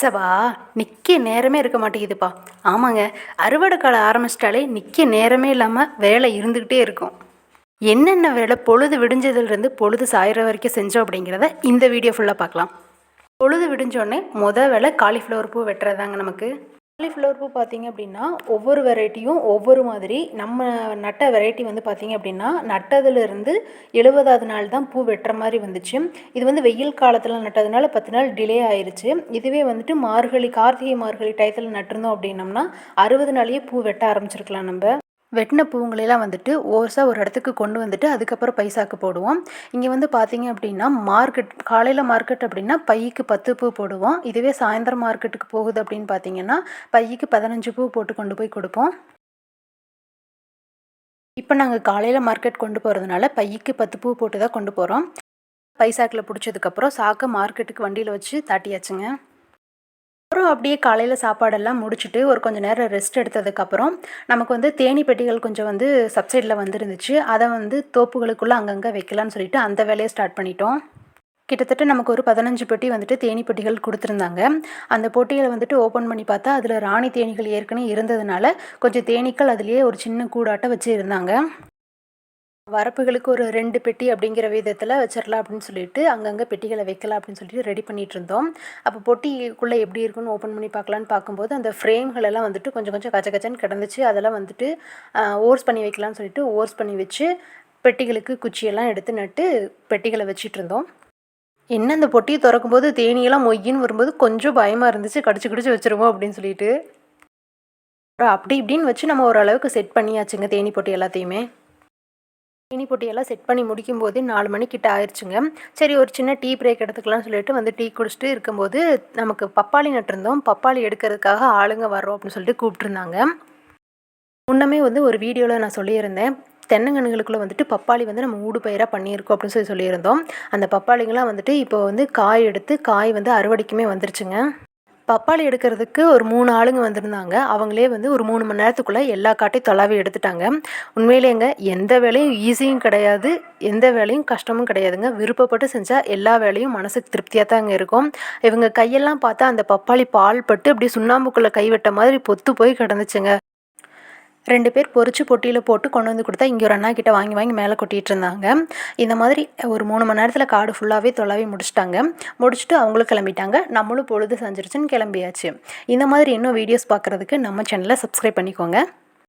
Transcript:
சபா நிற்க நேரமே இருக்க மாட்டேங்குதுப்பா. ஆமாங்க அறுவடை காலம் ஆரம்பிச்சிட்டாலே நிற்க நேரமே இல்லாமல் வேலை இருந்துக்கிட்டே இருக்கும். என்னென்ன வேலை பொழுது விடிஞ்சதுலேருந்து பொழுது சாயிற வரைக்கும் செஞ்சோம் அப்படிங்கிறத இந்த வீடியோ ஃபுல்லாக பார்க்கலாம். பொழுது விடிஞ்சோடனே முத வேலை காலிஃப்ளவர் பூ வெட்டுறதாங்க நமக்கு. காலிஃப்ளவர் பூ பார்த்தீங்க அப்படின்னா ஒவ்வொரு வெரைட்டியும் ஒவ்வொரு மாதிரி. நம்ம நட்ட வெரைட்டி வந்து பார்த்திங்க அப்படின்னா நட்டதுலேருந்து எழுபதாவது நாள் தான் பூ வெட்டுற மாதிரி வந்துச்சு. இது வந்து வெயில் காலத்தில் நட்டதுனால பத்து நாள் டிலே ஆயிடுச்சு இதுவே வந்துட்டு மார்கழி கார்த்திகை மார்கழி டயத்தில் நட்டிருந்தோம் அப்படின்னம்னா அறுபது நாளையே பூ வெட்ட ஆரம்பிச்சிருக்கலாம் நம்ம. வெட்டின பூங்களையெல்லாம் வந்துட்டு ஓர்ஸாக ஒரு இடத்துக்கு கொண்டு வந்துட்டு அதுக்கப்புறம் பைசாக்கு போடுவோம். இங்கே வந்து பார்த்தீங்க அப்படின்னா மார்க்கெட் காலையில் மார்க்கெட் அப்படின்னா பைக்கு பத்து பூ போடுவோம். இதுவே சாயந்தரம் மார்க்கெட்டுக்கு போகுது அப்படின்னு பார்த்தீங்கன்னா பைக்கு பதினஞ்சு பூ போட்டு கொண்டு போய் கொடுப்போம். இப்போ நாங்கள் காலையில் மார்க்கெட் கொண்டு போகிறதுனால பைக்கு பத்து பூ போட்டு தான் கொண்டு போகிறோம் பைசாக்கில் பிடிச்சதுக்கப்புறம் சாக்கை மார்க்கெட்டுக்கு வண்டியில் வச்சு தாட்டியாச்சுங்க. அப்புறம் அப்படியே காலையில் சாப்பாடெல்லாம் முடிச்சுட்டு ஒரு கொஞ்சம் நேரம் ரெஸ்ட் எடுத்ததுக்கப்புறம் நமக்கு வந்து தேனி பெட்டிகள் கொஞ்சம் வந்து சப்சைடில் வந்துருந்துச்சு. அதை வந்து தோப்புகளுக்குள்ளே அங்கங்கே வைக்கலான்னு சொல்லிட்டு அந்த வேலையை ஸ்டார்ட் பண்ணிட்டோம். கிட்டத்தட்ட நமக்கு ஒரு பதினஞ்சு பெட்டி வந்துட்டு தேனி பெட்டிகள் கொடுத்துருந்தாங்க. அந்த பொட்டிகளை வந்துட்டு ஓப்பன் பண்ணி பார்த்தா அதில் ராணி தேனிகள் ஏற்கனவே இருந்ததுனால கொஞ்சம் தேனீக்கள் அதுலேயே ஒரு சின்ன கூடாட்டம் வச்சுருந்தாங்க. வரப்புகளுக்கு ஒரு ரெண்டு பெட்டி அப்படிங்கிற விதத்தில் வச்சிடலாம் அப்படின்னு சொல்லிட்டு அங்கங்கே பெட்டிகளை வைக்கலாம் அப்படின்னு சொல்லிட்டு ரெடி பண்ணிகிட்டு இருந்தோம். அப்போ பொட்டிக்குள்ளே எப்படி இருக்குன்னு ஓப்பன் பண்ணி பார்க்கலான்னு பார்க்கும்போது அந்த ஃப்ரேம்கள் எல்லாம் வந்துட்டு கொஞ்சம் கொஞ்சம் கச்ச கச்சன்னு கிடந்துச்சு. அதெல்லாம் வந்துட்டு ஓர்ஸ் பண்ணி வைக்கலாம்னு சொல்லிட்டு ஓர்ஸ் பண்ணி வச்சு பெட்டிகளுக்கு குச்சியெல்லாம் எடுத்து நட்டு பெட்டிகளை வச்சிட்டு இருந்தோம். என்ன அந்த பொட்டியை திறக்கும்போது தேனியெல்லாம் மொய்யின்னு வரும்போது கொஞ்சம் பயமாக இருந்துச்சு. கடிச்சு கடிச்சு வச்சுருவோம் அப்படின்னு சொல்லிட்டு. அப்புறம் அப்படி இப்படின்னு வச்சு நம்ம ஓரளவுக்கு செட் பண்ணியாச்சுங்க தேனி பொட்டி எல்லாத்தையுமே. தீனி பொட்டியெல்லாம் செட் பண்ணி முடிக்கும் போதே நாலு மணிக்கிட்ட ஆயிடுச்சுங்க சரி ஒரு சின்ன டீ பிரேக் எடுத்துக்கலாம்னு சொல்லிட்டு வந்து டீ குடிச்சிட்டு இருக்கும்போது நமக்கு பப்பாளி நட்டிருந்தோம். பப்பாளி எடுக்கிறதுக்காக ஆளுங்க வரோம் அப்படின்னு சொல்லிட்டு கூப்பிட்ருந்தாங்க முன்னமே வந்து ஒரு வீடியோவில் நான் சொல்லியிருந்தேன். தென்னங்கன்றுகளுக்குள்ளே வந்துட்டு பப்பாளி வந்து நம்ம ஊடு பயிராக பண்ணியிருக்கோம் அப்படின்னு சொல்லி சொல்லியிருந்தோம். அந்த பப்பாளிங்கெலாம் வந்துட்டு இப்போ வந்து காய் எடுத்து காய் வந்து அறுவடைக்குமே வந்துருச்சுங்க. பப்பாளி எடுக்கிறதுக்கு ஒரு மூணு ஆளுங்க வந்திருந்தாங்க. அவங்களே வந்து ஒரு மூணு மணி நேரத்துக்குள்ளே எல்லா காட்டையும் தொலாவி எடுத்துட்டாங்க. உண்மையிலேங்க எந்த வேலையும் ஈஸியும் கிடையாது எந்த வேலையும் கஷ்டமும் கிடையாதுங்க. விருப்பப்பட்டு செஞ்சால் எல்லா வேலையும் மனசுக்கு திருப்தியாக தாங்க இருக்கும். இவங்க கையெல்லாம் பார்த்தா அந்த பப்பாளி பால் பட்டு அப்படி சுண்ணாம்புக்குள்ளே கைவிட்ட மாதிரி பொத்து போய் கிடந்துச்சுங்க. ரெண்டு பேர் பொறிச்சு பொட்டியில் போட்டு கொண்டு வந்து கொடுத்தா இங்கே ஒரு அண்ணா கிட்ட வாங்கி வாங்கி மேலே கொட்டிகிட்டு இருந்தாங்க. இந்த மாதிரி ஒரு மூணு மணி நேரத்தில் காடு ஃபுல்லாகவே தொலாவி முடிச்சிட்டாங்க. முடிச்சுட்டு அவங்களும் கிளம்பிட்டாங்க. நம்மளும் பொழுது செஞ்சிருச்சுன்னு கிளம்பியாச்சு. இந்த மாதிரி இன்னும் வீடியோஸ் பார்க்குறதுக்கு நம்ம சேனலை சப்ஸ்கிரைப் பண்ணிக்கோங்க.